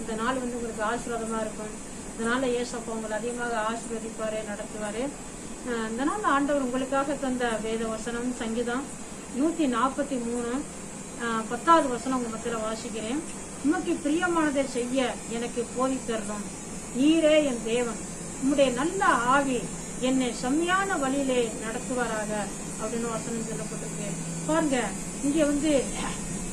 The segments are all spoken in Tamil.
இந்த நாள் வந்து உங்களுக்கு ஆசீர்வாதமாக இருக்கும். இதனால ஏசப்பா உங்களை அதிகமாக ஆசீர்வதிப்பார் நடத்துவாரு. இந்த நாள் ஆண்டவர் உங்களுக்காக தந்த வேத வசனம் சங்கீதம் நூத்தி நாற்பத்தி மூணு பத்தாவது வசனம் உங்க மத்தியில் வாசிக்கிறேன். உமக்கு பிரியமானதை செய்ய எனக்கு போதித்தரணும் நீரே என் தேவன். உம்முடைய நல்ல ஆவி என்னை செம்மையான வழியிலே நடத்துவாராக. அப்படின்னு வசனம் சொல்லப்பட்டிருக்கு. பாருங்க இங்கே வந்து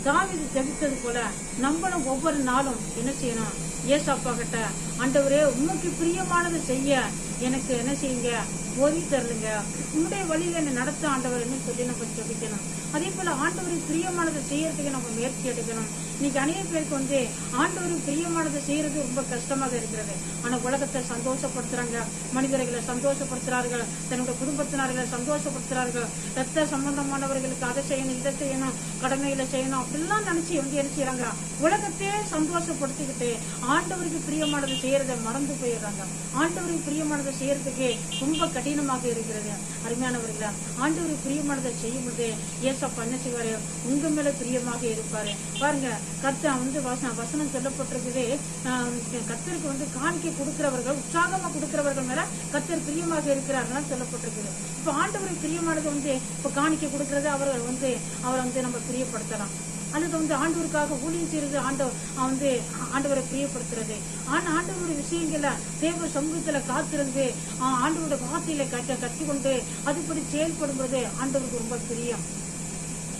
தாவிது ஜபித்தது போல நம்மளும் ஒவ்வொரு நாளும் என்ன செய்யணும்? ஏசப்பா கிட்ட ஆண்டவரே உமக்கு பிரியமானதை செய்ய எனக்கு என்ன செய்யுங்க? போதி தரலுங்க உங்களுடைய வழியில என்ன நடத்த ஆண்டவர் சொல்லி நம்ம ஜபிக்கணும். அதே போல ஆண்டவருக்கு பிரியமானதை செய்யறதுக்கு நம்ம முயற்சி எடுக்கணும். இன்னைக்கு அநேக பேருக்கு வந்து ஆண்டவருக்கு பிரியமானதை செய்யறது ரொம்ப கஷ்டமாக இருக்கிறது. ஆனா உலகத்தை சந்தோஷப்படுத்துறாங்க. மனிதர்களை சந்தோஷப்படுத்துறார்கள். தன்னுடைய குடும்பத்தினர்களை சந்தோஷப்படுத்துறார்கள். ரத்த சம்பந்தமானவர்களுக்கு அதை செய்யணும் இதை செய்யணும் கடமைகளை செய்யணும். அப்படிலாம் நினைச்சு வந்து என்ன செய்யறாங்க? உலகத்தையே சந்தோஷப்படுத்திக்கிட்டு ஆண்டவருக்கு பிரியமானதை செய்யறத மறந்து போயிடுறாங்க. ஆண்டவருக்கு பிரியமானதை செய்யறதுக்கே ரொம்ப கடினமாக இருக்கிறது. அருமையானவர்களா ஆண்டவருக்கு பிரியமானதை செய்யும் பொழுது ஏசப்பா என்ன செய்வாரு? உங்க மேல பிரியமாக இருப்பாரு. பாருங்க கர்த்தா வந்து வசனம் வசனம் சொல்லப்பட்டிருக்குது. ஆஹ் கர்த்தருக்கு வந்து காணிக்கை கொடுக்கிறவர்கள் உற்சாகமா கொடுக்கிறவர்கள் மேல கத்தர் பிரியமாக இருக்கிறார்கள் சொல்லப்பட்டிருக்குது. இப்ப ஆண்டவருக்கு பிரியமானது வந்து இப்ப காணிக்கை கொடுக்கறது அவர்கள் வந்து அவரை வந்து நம்ம பிரியப்படுத்தலாம். அல்லது வந்து ஆண்டவருக்காக ஊழியம் செய்யறது ஆண்டவர் வந்து ஆண்டவரை பிரியப்படுத்துறது. ஆனால் ஆண்டவருடைய விஷயங்கள தேவ சமூகத்துல காத்திருந்து ஆஹ் ஆண்டவருடைய வார்த்தையில கற்று கற்றுக்கொண்டு அதுபடி செயல்படும்போது ஆண்டவருக்கு ரொம்ப பிரியம்.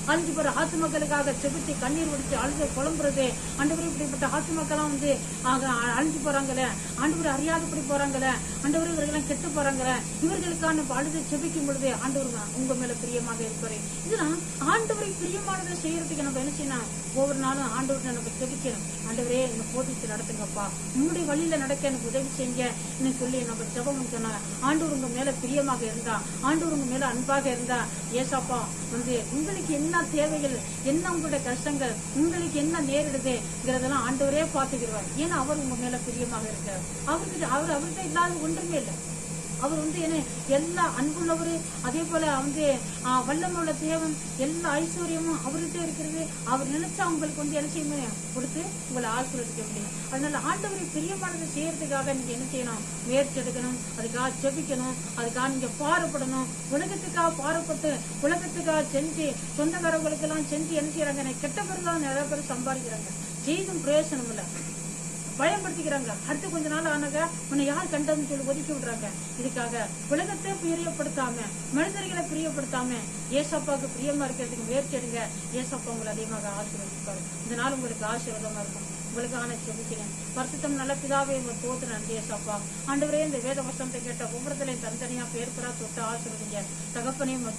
அழிஞ்சு போற ஆத்துமக்களுக்காக செபித்து கண்ணீர் வடிச்சு அழுது குழம்புறது. ஆண்டவர் இப்படிப்பட்ட ஆத்துமக்கெல்லாம் வந்து ஆக, அழிஞ்சு போறாங்களே. ஆண்டவர் அறியாதபடி போறாங்களே. ஆண்டவர் இவர்களெல்லாம் கெட்டு போறாங்களே. இவர்களுக்கான அழுது செபிக்கும் பொழுது ஆண்டவர் உங்க மேல பிரியமாக இருப்பாரு இதெல்லாம் ஆண்டவரை பிரியமானதை செய்யறதுக்கு நம்ம என்ன செய்யணும்? ஒவ்வொரு நாளும் ஆண்டவர்கிட்ட நம்ம செபிக்கணும். ஆண்டவரே என்னை போதித்து நடத்துங்கப்பா. உங்களுடைய வழியில நடக்க எனக்கு உதவி செய்யுங்க. சொல்லி நம்ம ஜபம் சொன்னாங்க ஆண்டவர் உங்க மேல பிரியமாக இருந்தா ஆண்டவர் உங்க மேல அன்பாக இருந்தா ஏசாப்பா வந்து உங்களுக்கு என்ன தேவைகள் என்ன உங்களுடைய கஷ்டங்கள் உங்களுக்கு என்ன நேரிடுதுங்கிறதெல்லாம் ஆண்டவரே பாத்துக்கிடுவார் ஏன்னா அவர் உங்க மேல பிரியமாக இருக்கார். அவருக்கு அவர் அவர்கிட்ட இல்லாத ஒன்றுமே இல்லை. அவர் வந்து என்ன எல்லா அன்புள்ளவரு அதே போல வந்து ஆஹ், வல்லமுள்ள தேவன் எல்லா ஐஸ்வர்யமும் அவர்கிட்ட இருக்கிறது. அவர் நினைச்சா உங்களுக்கு வந்து என்ன செய்ய முடியும் கொடுத்து உங்களை ஆசீர்வதிக்க முடியும். அதனால ஆண்டவரை பிரியமானதை செய்யறதுக்காக நீங்க என்ன செய்யணும்? முயற்சி எடுக்கணும். அதுக்காக ஜெபிக்கணும். அதுக்காக நீங்க பாரப்படணும் உலகத்துக்காக பாரப்பட்டு உலகத்துக்காக செஞ்சு சொந்தக்காரங்களுக்கு எல்லாம் செஞ்சு என்ன செய்யறாங்க? கெட்ட பேர்லாம் நிறைய பேர் சம்பாதிக்கிறாங்க. செய்தும் பிரயோசனம் இல்லை. பயன்படுத்திக்கிறாங்க. அடுத்து கொஞ்ச நாள் ஆனாங்க உன்னை யார் கண்டதுன்னு சொல்லி ஒதுக்கி விடுறாங்க. இதுக்காக உலகத்தை பிரியப்படுத்தாம மனிதர்களை பிரியப்படுத்தாம ஏசப்பாவுக்கு பிரியமா இருக்கிறதுக்கு முயற்சி எடுங்க. ஏசப்பா உங்களை அதிகமாக ஆசீர்வதிப்பாரு. இந்த நாள் உங்களுக்கு ஆசீர்வாதமா இருக்கும். உங்களுக்கான செபிக்கிறேன். பரிசுத்தம் நல்ல பிதாவே உங்க தோத்து நன்றி ஏசப்பா. ஆண்டவரே இந்த வேத வசனத்தை கேட்ட ஒவ்வொருத்தரையும் தனித்தனியா பேர் பெறா தொட்டு ஆசீர்வதிங்க. தகப்பனையும் உங்க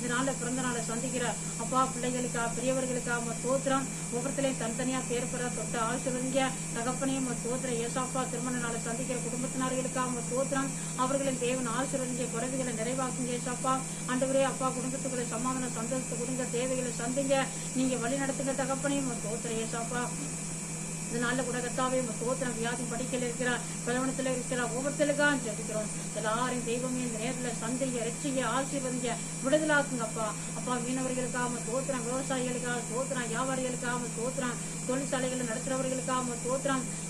இந்த நாளில் பிறந்த நாளை சந்திக்கிற அப்பா பிள்ளைகளுக்கா பெரியவர்களுக்கா அவன் தோத்திரம். ஒவ்வொருத்தரையும் தனித்தனியாக பேர் பெறா தொட்ட ஆசீர்வதிங்க தகப்பனையும் உங்க தோத்திர ஏசாப்பா திருமண நாளை சந்திக்கிற குடும்பத்தினர்களுக்கா உங்க தோத்திரம். அவர்களின் தேவன் ஆசிரியங்க குறைவுகளை நிறைவாக்குங்க ஏசாப்பா. ஆண்டவரே அப்பா குடும்பத்துக்குள்ள சமாதான சந்தோஷத்தை கொடுங்க தேவைகளை சந்திங்க. நீங்க வழி நடத்துங்க தகப்பனையும் உங்க தோத்திர ஏசாப்பா. இந்த நாளில் கூட கத்தாவே உங்க தோத்திரம் வியாதி படிக்கல இருக்கிறார் கலவனத்துல இருக்கிறார் ஒவ்வொருத்தருக்காக ஜபிக்கிறோம். எல்லாரையும் தெய்வமே இந்த நேரத்துல சந்தைய ரட்சிய ஆசீர்வதிங்க விடுதலாக்குங்கப்பா. அப்பா மீனவர்களுக்காக உங்க தோத்திரம் விவசாயிகளுக்காக சோத்திரம் வியாபாரிகளுக்காக உங்க தோத்திரம் தொழிற்சாலைகளை நடத்துறவர்களுக்காக உங்க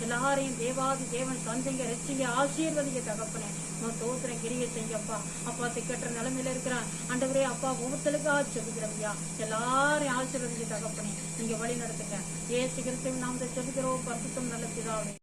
எல்லாரையும் தேவாதி தேவன் சந்தைய ரட்சிய ஆசீர்வதிங்க தகப்பனே உங்க சோத்திரம் கிரிய செய்யப்பா. அப்பா திக்கற்ற நிலைமையில இருக்கிறான் அண்டவரே அப்பா ஒவ்வொருத்தருக்காக ஜெபிக்கிறோம் ஐயா. எல்லாரையும் ஆசீர்வதிங்க தகப்பனே நீங்க வழி நடத்துங்க. ஏ சிகரத்தையும் நாம் ஜபிக்கிறோம். பரிசுத்தம் நல்ல பிதாவே